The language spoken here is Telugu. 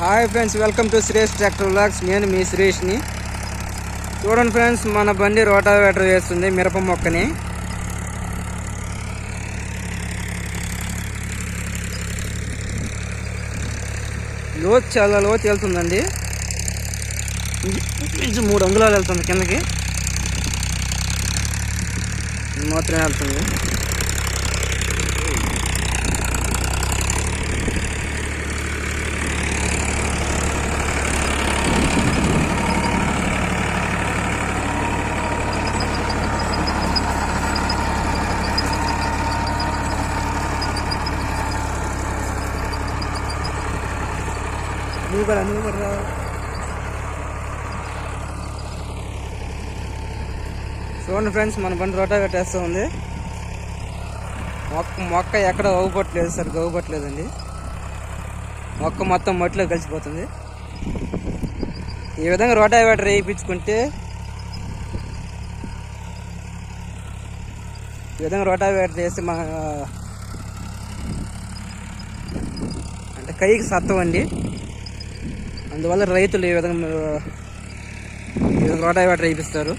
Hi friends welcome to Sreesh tractor vlogs. నేను మీ శ్రీష్ని. చూడండి ఫ్రెండ్స్ మన బండి రోటావేటర్ వేస్తుంది మిరప మొక్కని. లోతు చాలా లోతు వెళ్తుందండి. ఇంచు మూడు అంగుళాలు వెళ్తుంది కిందకి. మాత్రమే వెళ్తుంది. నువ్వు కూడా నువ్వు కూడా చూడండి ఫ్రెండ్స్ మన బండి రోటా పెట్టేస్తూ ఉంది మొక్క మొక్క ఎక్కడ అవ్వబట్టలేదు సార్ గవ్వపట్లేదండి మొక్క మొత్తం మట్టిలో కలిసిపోతుంది. ఈ విధంగా రోటావేటర్ వేయించుకుంటే ఈ విధంగా రోటావేటర్ చేస్తే మన అంటే కైకి సత్తం అండి. అందువల్ల రైతులు ఈ విధంగా ఈ విధంగా రోటావేటర్ వేయిస్తారు